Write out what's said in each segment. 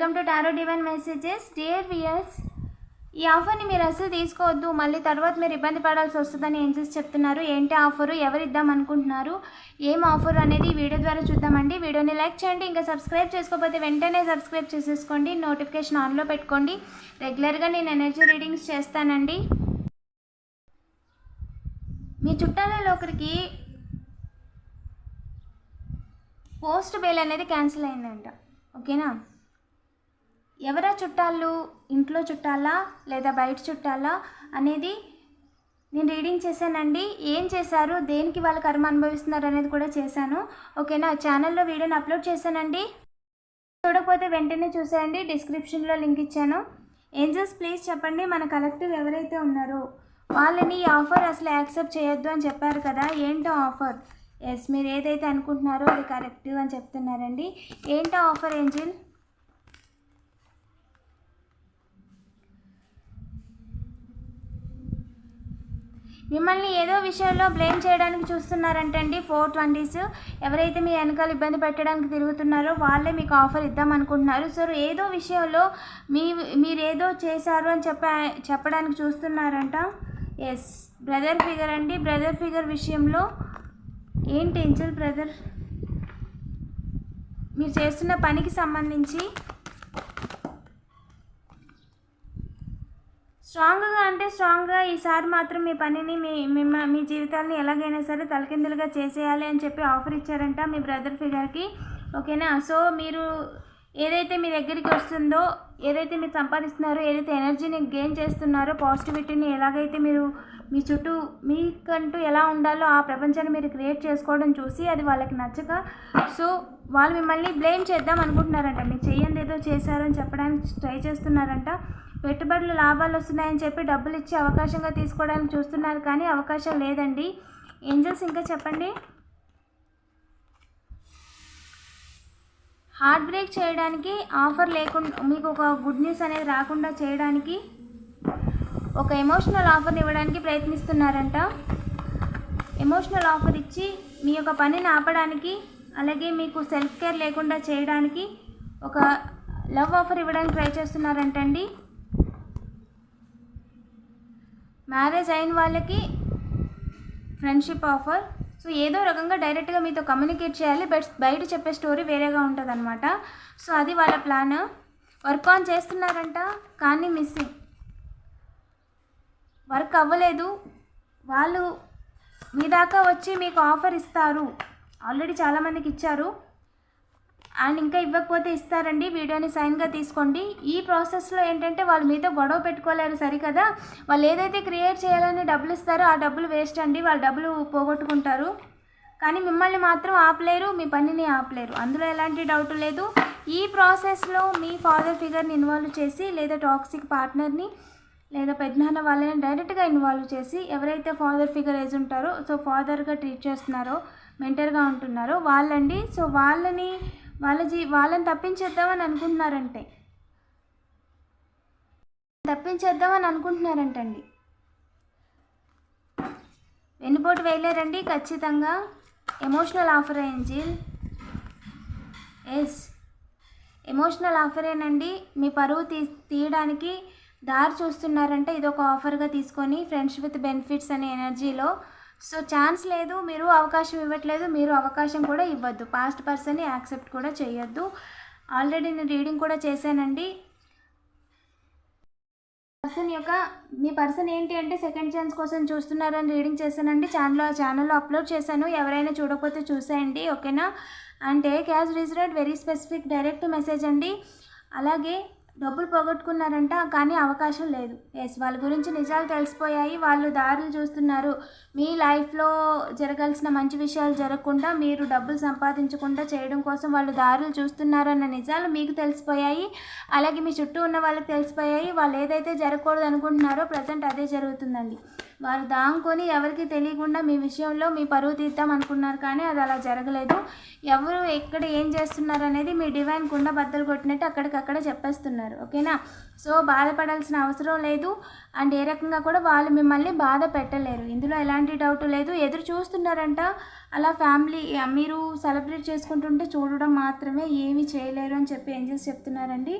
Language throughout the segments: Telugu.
Welcome to tarot divine messages dear viewers ఈ ఆఫర్ని మీరు అసలు తీసుకోవద్దు. మళ్ళీ తర్వాత మీరు ఇబ్బంది పడాల్సి వస్తుందని ఏంజెస్ చెప్తున్నారు? ఏంటి ఆఫరు ఎవరు ఇద్దాం అనుకుంటున్నారు? ఏం ఆఫర్ అనేది వీడియో ద్వారా చూద్దామండి. వీడియోని లైక్ చేయండి ఇంకా సబ్స్క్రైబ్ చేసుకోకపోతే వెంటనే సబ్స్క్రైబ్ చేసేసుకోండి. నోటిఫికేషన్ ఆన్లో పెట్టుకోండి. రెగ్యులర్గా నేను ఎనర్జీ రీడింగ్స్ చేస్తానండి. మీ చుట్టాలలో ఒకరికి పోస్ట్ బెయిల్ అనేది క్యాన్సిల్ అయిందంట. ఓకేనా ఎవరా చుట్టాలు? ఇంట్లో చుట్టాలా? లేదా బయట చుట్టాలా? అనేది నేను రీడింగ్ చేశానండి. ఏం చేశారు? దేనికి వాళ్ళ కర్మ అనుభవిస్తున్నారు అనేది కూడా చేశాను. ఓకేనా? ఛానల్లో వీడియోని అప్లోడ్ చేశానండి. చూడకపోతే వెంటనే చూసేయండి. డిస్క్రిప్షన్లో లింక్ ఇచ్చాను. ఏంజల్స్ ప్లీజ్ చెప్పండి. మన కలెక్టివ్ ఎవరైతే ఉన్నారో వాళ్ళని ఈ ఆఫర్ అసలు యాక్సెప్ట్ చేయొద్దు అని చెప్పారు కదా. ఏంటో ఆఫర్? ఎస్ మీరు ఏదైతే అనుకుంటున్నారో అది కరెక్ట్ అని చెప్తున్నారండి. ఏంటో ఆఫర్ ఏంజిల్? మిమ్మల్ని ఏదో విషయంలో బ్లేమ్ చేయడానికి చూస్తున్నారంటండి ఫోర్ ట్వంటీస్ ఎవరైతే మీ వెనకాల ఇబ్బంది పెట్టడానికి తిరుగుతున్నారో వాళ్ళే మీకు ఆఫర్ ఇద్దాం అనుకుంటున్నారు. సో ఏదో విషయంలో మీ మీరు ఏదో చేశారు అని చెప్ప చెప్పడానికి చూస్తున్నారంట. ఎస్ బ్రదర్ ఫిగర్ అండి. బ్రదర్ ఫిగర్ విషయంలో ఏంటి ఏంజల్ బ్రదర్ మీరు చేస్తున్న పనికి సంబంధించి స్ట్రాంగ్గా అంటే స్ట్రాంగ్గా ఈసారి మాత్రం మీ పనిని మీ మిమ్మ మీ జీవితాన్ని ఎలాగైనా సరే తలకిందులుగా చేసేయాలి అని చెప్పి ఆఫర్ ఇచ్చారంట మీ బ్రదర్ ఫిగర్కి ఓకేనా? సో మీరు ఏదైతే మీ దగ్గరికి వస్తుందో ఏదైతే మీరు సంపాదిస్తున్నారో ఏదైతే ఎనర్జీని గెయిన్ చేస్తున్నారో పాజిటివిటీని ఎలాగైతే మీరు మీ చుట్టూ మీకంటూ ఎలా ఉండాలో ఆ ప్రపంచాన్ని మీరు క్రియేట్ చేసుకోవడం చూసి అది వాళ్ళకి నచ్చక సో వాళ్ళు మిమ్మల్ని బ్లేమ్ చేద్దాం అనుకుంటున్నారంట. మీరు చేయండి ఏదో చేశారని చెప్పడానికి ట్రై చేస్తున్నారంట. పెట్టుబడులు లాభాలు వస్తున్నాయని చెప్పి డబ్బులు ఇచ్చి అవకాశంగా తీసుకోవడానికి చూస్తున్నారు కానీ అవకాశం లేదండి. ఏంజల్స్ ఇంకా చెప్పండి? హార్ట్ బ్రేక్ చేయడానికి ఆఫర్ లేకుండా మీకు ఒక గుడ్ న్యూస్ అనేది రాకుండా చేయడానికి ఒక ఎమోషనల్ ఆఫర్ ఇవ్వడానికి ప్రయత్నిస్తున్నారంట. ఎమోషనల్ ఆఫర్ ఇచ్చి మీ యొక్క పనిని ఆపడానికి అలాగే మీకు సెల్ఫ్ కేర్ లేకుండా చేయడానికి ఒక లవ్ ఆఫర్ ఇవ్వడానికి ట్రై చేస్తున్నారంటండి. మ్యారేజ్ అయిన వాళ్ళకి ఫ్రెండ్షిప్ ఆఫర్. సో ఏదో రకంగా డైరెక్ట్గా మీతో కమ్యూనికేట్ చేయాలి. బట్ బయట చెప్పే స్టోరీ వేరేగా ఉంటుంది అనమాట సో అది వాళ్ళ ప్లాన్. వర్క్ ఆన్ చేస్తున్నారంట కానీ మిస్సింగ్ వర్క్ అవ్వలేదు. వాళ్ళు మీ దాకా వచ్చి మీకు ఆఫర్ ఇస్తారు. ఆల్రెడీ చాలామందికి ఇచ్చారు. అండ్ ఇంకా ఇవ్వకపోతే ఇస్తారండి. వీడియోని సైన్గా తీసుకోండి. ఈ ప్రాసెస్లో ఏంటంటే వాళ్ళు మీతో గొడవ పెట్టుకోలేరు సరికదా? వాళ్ళు ఏదైతే క్రియేట్ చేయాలని డబ్బులు ఇస్తారో ఆ డబ్బులు వేస్ట్ అండి. వాళ్ళు డబ్బులు పోగొట్టుకుంటారు. కానీ మిమ్మల్ని మాత్రం ఆపలేరు మీ పనిని ఆపలేరు. అందులో ఎలాంటి డౌట్ లేదు. ఈ ప్రాసెస్లో మీ ఫాదర్ ఫిగర్ని ఇన్వాల్వ్ చేసి లేదా టాక్సిక్ పార్ట్నర్ని లేదా పెద్దనాన్న వాళ్ళని డైరెక్ట్గా ఇన్వాల్వ్ చేసి ఎవరైతే ఫాదర్ ఫిగర్ ఏజ్ ఉంటారో సో ఫాదర్గా ట్రీట్ చేస్తున్నారో మెంటర్గా ఉంటున్నారో వాళ్ళండి. సో వాళ్ళని వాళ్ళ జీ వాళ్ళని తప్పించేద్దామని అనుకుంటున్నారంటే. తప్పించేద్దామని అనుకుంటున్నారంటండి. వెన్నుపోటు వేయలేరండి ఖచ్చితంగా. Emotional offer angel yes. Emotional ఆఫరేనండి మీ పరువు తీ తీయడానికి దారి చూస్తున్నారంటే ఇది ఒక ఆఫర్గా తీసుకొని ఫ్రెండ్స్ విత్ బెనిఫిట్స్ అనే ఎనర్జీలో సో ఛాన్స్ లేదు మీరు అవకాశం ఇవ్వట్లేదు మీరు అవకాశం కూడా ఇవ్వద్దు. పాస్ట్ పర్సన్ని యాక్సెప్ట్ కూడా చేయొద్దు. ఆల్రెడీ నేను రీడింగ్ కూడా చేశానండి. పర్సన్ యొక్క మీ పర్సన్ ఏంటి అంటే సెకండ్ ఛాన్స్ కోసం చూస్తున్నారని రీడింగ్ చేశానండి. ఛానల్లో ఛానల్లో అప్లోడ్ చేశాను. ఎవరైనా చూడకపోతే చూసేయండి ఓకేనా and take as reasoned very specific direct message అండి. అలాగే డబ్బులు పోగొట్టుకున్నారంట కానీ అవకాశం లేదు. ఎస్ వాళ్ళ గురించి నిజాలు తెలిసిపోయాయి. వాళ్ళు దారులు చూస్తున్నారు. మీ లైఫ్లో జరగాల్సిన మంచి విషయాలు జరగకుండా మీరు డబ్బులు సంపాదించకుండా చేయడం కోసం వాళ్ళు దారులు చూస్తున్నారన్న నిజాలు మీకు తెలిసిపోయాయి. అలాగే మీ చుట్టూ ఉన్న వాళ్ళకి తెలిసిపోయాయి. వాళ్ళు ఏదైతే జరగకూడదు అనుకుంటున్నారో ప్రజెంట్ అదే జరుగుతుందండి. వారు దాంకొని ఎవరికి తెలియకుండా మీ విషయంలో మీ పరువు తీద్దాం అనుకున్నారు కానీ అది అలా జరగలేదు. ఎవరు ఎక్కడ ఏం చేస్తున్నారు అనేది మీ డివైన్ కుండ బద్దలు కొట్టినట్టు అక్కడికక్కడ చెప్పేస్తున్నారు. ఓకేనా? సో బాధపడాల్సిన అవసరం లేదు. అండ్ ఏ రకంగా కూడా వాళ్ళు మిమ్మల్ని బాధ పెట్టలేరు. ఇందులో ఎలాంటి డౌట్ లేదు. ఎదురు చూస్తున్నారంట. అలా ఫ్యామిలీ మీరు సెలబ్రేట్ చేసుకుంటుంటే చూడడం మాత్రమే ఏమీ చేయలేరు అని చెప్పి ఏంజల్స్ చెప్తున్నారండి.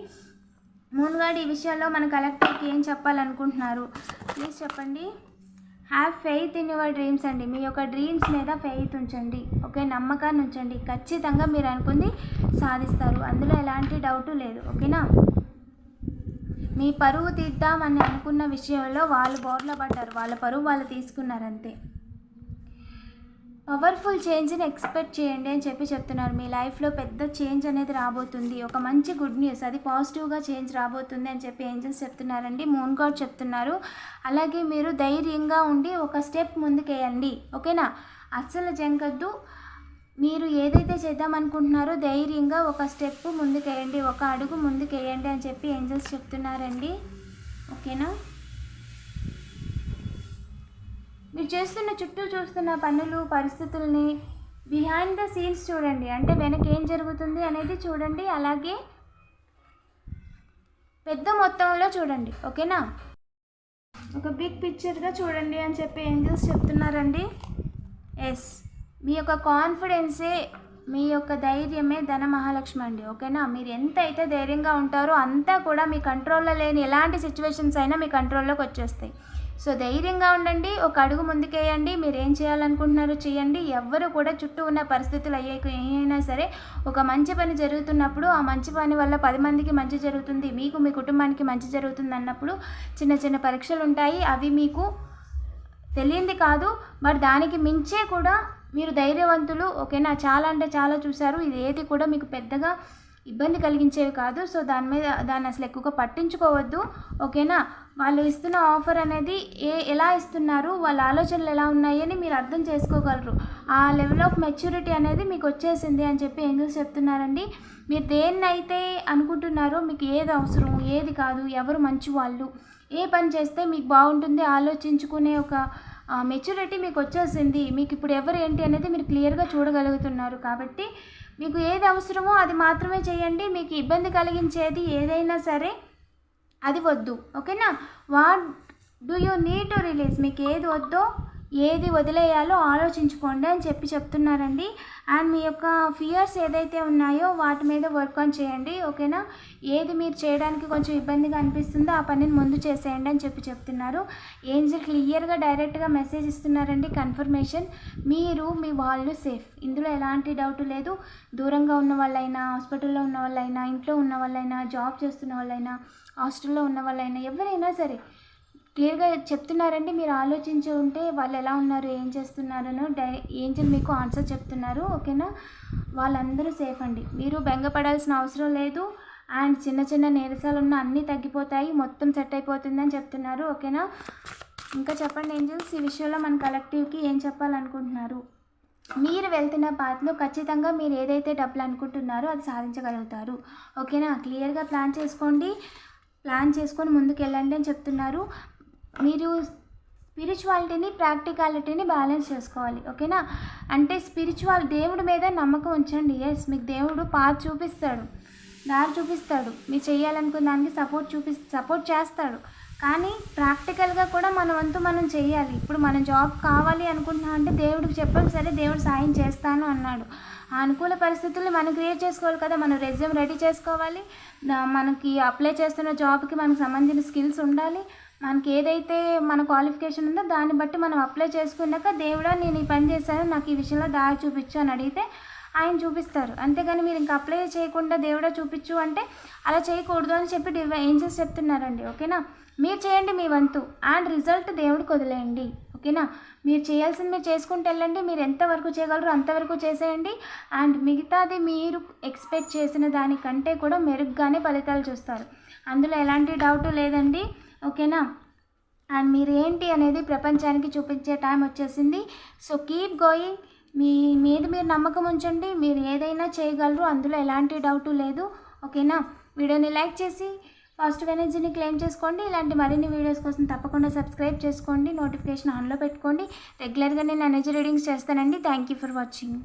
మూన్గాడ్ ఈ విషయంలో మన కలెక్టర్కి ఏం చెప్పాలనుకుంటున్నారు? ప్లీజ్ చెప్పండి. Have faith in your dreams అండి. మీ యొక్క డ్రీమ్స్ మీద ఫెయిత్ ఉంచండి. ఓకే నమ్మకాన్ని ఉంచండి. ఖచ్చితంగా మీరు అనుకుంది సాధిస్తారు. అందులో ఎలాంటి డౌటు లేదు. ఓకేనా మీ పరువు తీద్దామని అనుకున్న విషయంలో వాళ్ళు బోర్ల పడ్డారు. వాళ్ళ పరువు వాళ్ళు తీసుకున్నారు అంతే పవర్ఫుల్ చేంజ్ని ఎక్స్పెక్ట్ చేయండి అని చెప్పి చెప్తున్నారు. మీ లైఫ్లో పెద్ద చేంజ్ అనేది రాబోతుంది. ఒక మంచి గుడ్ న్యూస్ అది పాజిటివ్గా చేంజ్ రాబోతుంది అని చెప్పి ఏంజల్స్ చెప్తున్నారండి. మూన్ గాడ్ చెప్తున్నారు. అలాగే మీరు ధైర్యంగా ఉండి ఒక స్టెప్ ముందుకేయండి. ఓకేనా? అస్సలు జంకద్దు. మీరు ఏదైతే చేద్దాం అనుకుంటున్నారో ధైర్యంగా ఒక స్టెప్ ముందుకేయండి ఒక అడుగు ముందుకేయండి అని చెప్పి ఏంజల్స్ చెప్తున్నారండి. ఓకేనా? మీరు చేస్తున్న చుట్టూ చూస్తున్న పనులు పరిస్థితుల్ని బిహైండ్ ద సీన్స్ చూడండి. అంటే వెనక ఏం జరుగుతుంది అనేది చూడండి. అలాగే పెద్ద మొత్తంలో చూడండి. ఓకేనా? ఒక బిగ్ పిక్చర్గా చూడండి అని చెప్పి ఏంజల్స్ చెప్తున్నారండి. ఎస్ మీ యొక్క కాన్ఫిడెన్సే మీ యొక్క ధైర్యమే ధన మహాలక్ష్మి అండి. ఓకేనా? మీరు ఎంత అయితే ధైర్యంగా ఉంటారో అంతా కూడా మీ కంట్రోల్లో లేని ఎలాంటి సిచ్యువేషన్స్ అయినా మీ కంట్రోల్లోకి వచ్చేస్తాయి. సో ధైర్యంగా ఉండండి ఒక అడుగు ముందుకేయండి మీరు ఏం చేయాలనుకుంటున్నారో చేయండి. ఎవ్వరు కూడా చుట్టూ ఉన్న పరిస్థితులు అయ్యే ఏమైనా సరే ఒక మంచి పని జరుగుతున్నప్పుడు ఆ మంచి పని వల్ల పది మందికి మంచి జరుగుతుంది మీకు మీ కుటుంబానికి మంచి జరుగుతుంది అన్నప్పుడు చిన్న చిన్న పరీక్షలు ఉంటాయి. అవి మీకు తెలియంది కాదు బట్ దానికి మించే కూడా మీరు ధైర్యవంతులు. ఓకేనా? చాలా అంటే చాలా చూశారు. ఇది ఏది కూడా మీకు పెద్దగా ఇబ్బంది కలిగించేవి కాదు. సో దాని మీద దాన్ని అసలు ఎక్కువగా పట్టించుకోవద్దు. ఓకేనా? వాళ్ళు ఇస్తున్న ఆఫర్ అనేది ఏ ఎలా ఇస్తున్నారు? వాళ్ళ ఆలోచనలు ఎలా ఉన్నాయని మీరు అర్థం చేసుకోగలరు. ఆ లెవెల్ ఆఫ్ మెచ్యూరిటీ అనేది మీకు వచ్చేసింది అని చెప్పి ఏంజల్స్ చెప్తున్నారండి. మీరు దేన్నైతే అనుకుంటున్నారో మీకు ఏది అవసరం ఏది కాదు ఎవరు మంచి వాళ్ళు ఏ పని చేస్తే మీకు బాగుంటుంది ఆలోచించుకునే ఒక మెచ్యూరిటీ మీకు వచ్చేసింది. మీకు ఇప్పుడు ఎవరు ఏంటి అనేది మీరు క్లియర్గా చూడగలుగుతున్నారు. కాబట్టి మీకు ఏది అవసరమో అది మాత్రమే చేయండి. మీకు ఇబ్బంది కలిగించేది ఏదైనా సరే అది వద్దు. ఓకేనా? What do you need to release? మీకు ఏది వద్దో ఏది వదిలేయాలో ఆలోచించుకోండి అని చెప్పి చెప్తున్నారండి. అండ్ మీ యొక్క ఫియర్స్ ఏదైతే ఉన్నాయో వాటి మీద వర్క్ ఆన్ చేయండి ఓకేనా? ఏది మీరు చేయడానికి కొంచెం ఇబ్బందిగా అనిపిస్తుందో ఆ పనిని ముందు చేసేయండి అని చెప్పి చెప్తున్నారు. ఏంజిల్ క్లియర్గా డైరెక్ట్గా మెసేజ్ ఇస్తున్నారండి కన్ఫర్మేషన్. మీరు మీ వాళ్ళు సేఫ్. ఇందులో ఎలాంటి డౌట్ లేదు. దూరంగా ఉన్న వాళ్ళైనా హాస్పిటల్లో ఉన్న వాళ్ళైనా ఇంట్లో ఉన్న వాళ్ళైనా జాబ్ చేస్తున్న వాళ్ళైనా హాస్టల్లో ఉన్న వాళ్ళైనా ఎవరైనా సరే క్లియర్గా చెప్తున్నారండి. మీరు ఆలోచించి ఉంటే వాళ్ళు ఎలా ఉన్నారు ఏం చేస్తున్నారనో డై ఏంజల్ మీకు ఆన్సర్ చెప్తున్నారు. ఓకేనా? వాళ్ళందరూ సేఫ్ అండి. మీరు బెంగపడాల్సిన అవసరం లేదు. అండ్ చిన్న చిన్న నీరసాలు ఉన్న అన్నీ తగ్గిపోతాయి. మొత్తం సెట్ అయిపోతుందని చెప్తున్నారు. ఓకేనా? ఇంకా చెప్పండి ఏంజల్స్ ఈ విషయంలో మన కలెక్టివ్కి ఏం చెప్పాలనుకుంటున్నారు? మీరు వెళ్తున్న పాత్లో ఖచ్చితంగా మీరు ఏదైతే డబ్బులు అనుకుంటున్నారో అది సాధించగలుగుతారు. ఓకేనా? క్లియర్గా ప్లాన్ చేసుకోండి. ప్లాన్ చేసుకొని ముందుకు వెళ్ళండి అని చెప్తున్నారు. మీరు స్పిరిచువాలిటీని ప్రాక్టికాలిటీని బ్యాలెన్స్ చేసుకోవాలి ఓకేనా? అంటే స్పిరిచువల్ దేవుడి మీద నమ్మకం ఉంచండి ఎస్ మీకు దేవుడు పాత చూపిస్తాడు దారి చూపిస్తాడు మీరు చేయాలనుకున్న దానికి సపోర్ట్ చూపి సపోర్ట్ చేస్తాడు. కానీ ప్రాక్టికల్గా కూడా మన వంతు మనం చేయాలి. ఇప్పుడు మనం జాబ్ కావాలి అనుకుంటున్నాం అంటే దేవుడికి చెప్పాం సరే దేవుడు సాయం చేస్తాను అన్నాడు. ఆ అనుకూల పరిస్థితుల్ని మనం క్రియేట్ చేసుకోవాలి కదా మనం రెజ్యూమ్ రెడీ చేసుకోవాలి దా- మనకి అప్లై చేస్తున్న జాబ్కి మనకు సంబంధించిన స్కిల్స్ ఉండాలి మనకి ఏదైతే మన క్వాలిఫికేషన్ ఉందో దాన్ని బట్టి మనం అప్లై చేసుకున్నాక దేవుడా నేను ఈ పని చేశాను నాకు ఈ విషయంలో దారి చూపించు అని అడిగితే ఆయన చూపిస్తారు. అంతేగాని మీరు ఇంకా అప్లై చేయకుండా దేవుడా చూపించు అంటే అలా చేయకూడదు అని చెప్పి ఏం చేసి చెప్తున్నారండి ఓకేనా? మీరు చేయండి మీ వంతు. అండ్ రిజల్ట్ దేవుడికి వదిలేయండి. ఓకేనా? మీరు చేయాల్సింది మీరు చేసుకుంటూ వెళ్ళండి. మీరు ఎంతవరకు చేయగలరో అంతవరకు చేసేయండి. అండ్ మిగతాది మీరు ఎక్స్పెక్ట్ చేసిన దానికంటే కూడా మెరుగ్గానే ఫలితాలు చూస్తారు. అందులో ఎలాంటి డౌట్ లేదండి. ఓకేనా? అండ్ మీరు ఏంటి అనేది ప్రపంచానికి చూపించే టైం వచ్చేసింది. So keep going. మీ మీద మీరు నమ్మకం ఉంచండి. మీరు ఏదైనా చేయగలరు. అందులో ఎలాంటి డౌట్ లేదు. ఓకేనా? వీడియోని లైక్ చేసి పాజిటివ్ ఎనర్జీని క్లెయిమ్ చేసుకోండి. ఇలాంటి మరిన్ని వీడియోస్ కోసం తప్పకుండా సబ్స్క్రైబ్ చేసుకోండి. నోటిఫికేషన్ ఆన్లో పెట్టుకోండి. రెగ్యులర్గా నేను ఎనర్జీ రీడింగ్స్ చేస్తానండి. Thank you for watching.